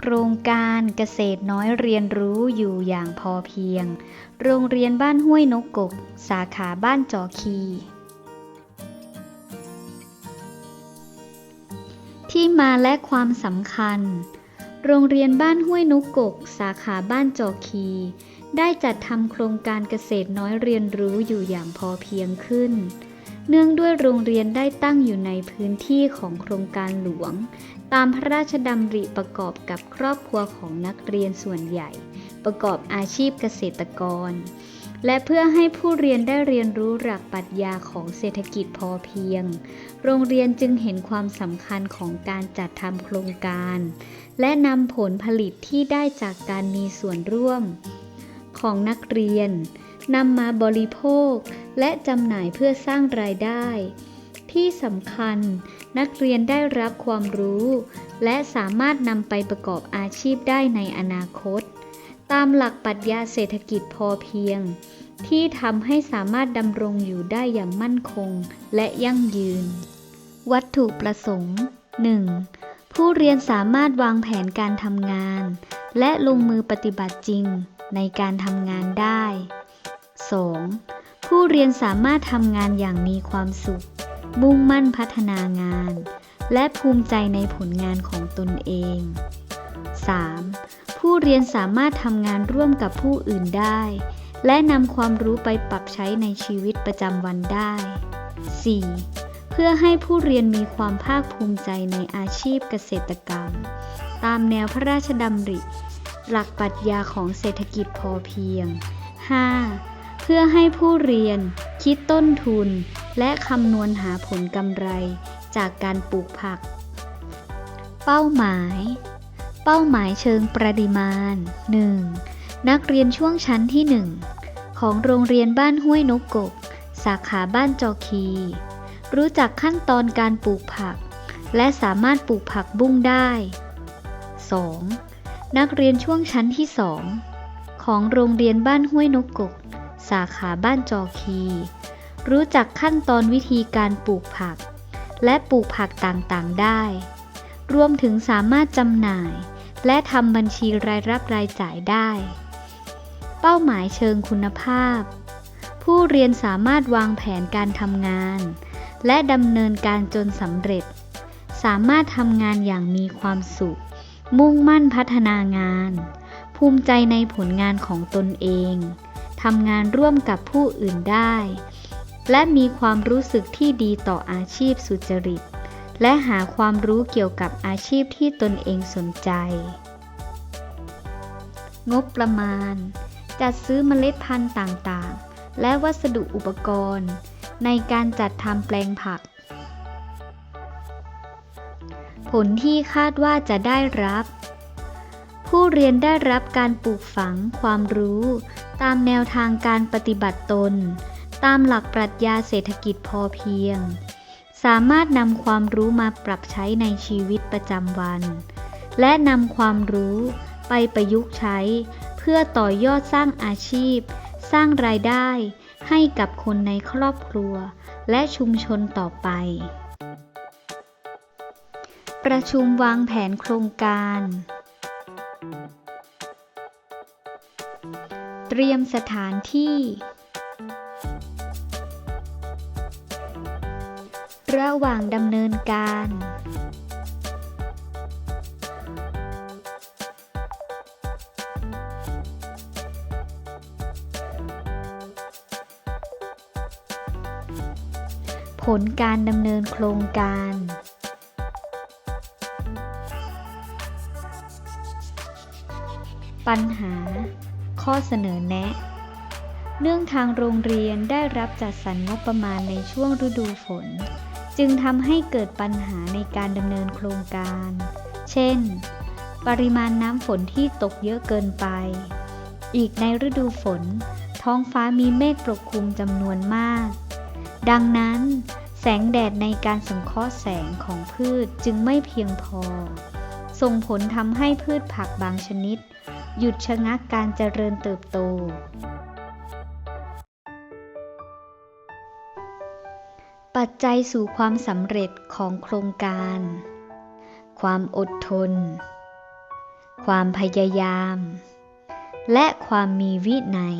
โครงการเกษตรน้อยเรียนรู้อยู่อย่างพอเพียง โรงเรียนบ้านห้วยนกกก สาขาบ้านจอคี ที่มาและความสำคัญ โรงเรียนบ้านห้วยนกกก สาขาบ้านจอคี ได้จัดทำโครงการเกษตรน้อยเรียนรู้อยู่อย่างพอเพียงขึ้นเนื่องด้วยโรงเรียนได้ตั้งอยู่ในพื้นที่ของโครงการหลวง ตามพระราชดำริประกอบกับครอบครัวของนักเรียนส่วนใหญ่ ประกอบอาชีพเกษตรกร และเพื่อให้ผู้เรียนได้เรียนรู้หลักปรัชญาของเศรษฐกิจพอเพียง โรงเรียนจึงเห็นความสำคัญของการจัดทำโครงการ และนำผลผลิตที่ได้จากการมีส่วนร่วม ของนักเรียนนำมาบริโภคและจำหน่ายเพื่อสร้างรายได้ ที่สำคัญ นักเรียนได้รับความรู้ และสามารถนำไปประกอบอาชีพได้ในอนาคต ตามหลักปรัชญาเศรษฐกิจพอเพียง ที่ทำให้สามารถดำรงอยู่ได้อย่างมั่นคงและยั่งยืน วัตถุประสงค์ 1. ผู้เรียนสามารถวางแผนการทำงาน และลงมือปฏิบัติจริงในการทำงานได้ 2. ผู้เรียนสามารถทำงานอย่างมีความสุข มุ่งมั่นพัฒนางาน และภูมิใจในผลงานของตนเอง 3. ผู้เรียนสามารถทำงานร่วมกับผู้อื่นได้ และนำความรู้ไปปรับใช้ในชีวิตประจำวันได้ 4. เพื่อให้ผู้เรียนมีความภาคภูมิใจในอาชีพเกษตรกรรม ตามแนวพระราชดำริ หลักปรัชญาของเศรษฐกิจพอเพียง 5. เพื่อให้ผู้เรียนคิดต้นทุน และคำนวณหาผลกำไรจากการปลูกผัก เป้าหมาย เป้าหมายเชิงปริมาณ 1. นักเรียนช่วงชั้นที่ 1 ของโรงเรียนบ้านห้วยนกกก สาขาบ้านจอคี รู้จักขั้นตอนการปลูกผัก และสามารถปลูกผักบุ้งได้ 2. นักเรียนช่วงชั้นที่ 2 ของโรงเรียนบ้านห้วยนกกก สาขาบ้านจอคี รู้จักขั้นตอนวิธีการปลูกผัก และปลูกผักต่างๆ ได้ รวมถึงสามารถจำหน่าย และทำบัญชีรายรับรายจ่ายได้ เป้าหมายเชิงคุณภาพ ผู้เรียนสามารถวางแผนการทำงาน และดำเนินการจนสำเร็จ สามารถทำงานอย่างมีความสุข มุ่งมั่นพัฒนางาน ภูมิใจในผลงานของตนเองทำงานร่วมกับผู้อื่นได้ และมีความรู้สึกที่ดีต่ออาชีพสุจริต และหาความรู้เกี่ยวกับอาชีพที่ตนเองสนใจ งบประมาณ จัดซื้อเมล็ดพันธุ์ต่างๆ และวัสดุอุปกรณ์ ในการจัดทำแปลงผัก ผลที่คาดว่าจะได้รับผู้เรียนได้รับการปลูกฝังความรู้ ตามแนวทางการปฏิบัติตน ตามหลักปรัชญาเศรษฐกิจพอเพียง สามารถนำความรู้มาปรับใช้ในชีวิตประจำวัน และนำความรู้ไปประยุกต์ใช้ เพื่อต่อยอดสร้างอาชีพ สร้างรายได้ให้กับคนในครอบครัว และชุมชนต่อไป ประชุมวางแผนโครงการ เตรียมสถานที่ ระหว่างดำเนินการ ผลการดำเนินโครงการปัญหา ข้อเสนอแนะ เนื่องทางโรงเรียนได้รับจัดสรรงบประมาณในช่วงฤดูฝน จึงทำให้เกิดปัญหาในการดำเนินโครงการ เช่น ปริมาณน้ำฝนที่ตกเยอะเกินไป อีกในฤดูฝน ท้องฟ้ามีเมฆปกคลุมจำนวนมาก ดังนั้นแสงแดดในการสังเคราะห์แสงของพืชจึงไม่เพียงพอ ส่งผลทำให้พืชผักบางชนิด หยุดชะงักการเจริญเติบโต ปัจจัยสู่ความสำเร็จของโครงการ ความอดทน ความพยายาม และความมีวินัย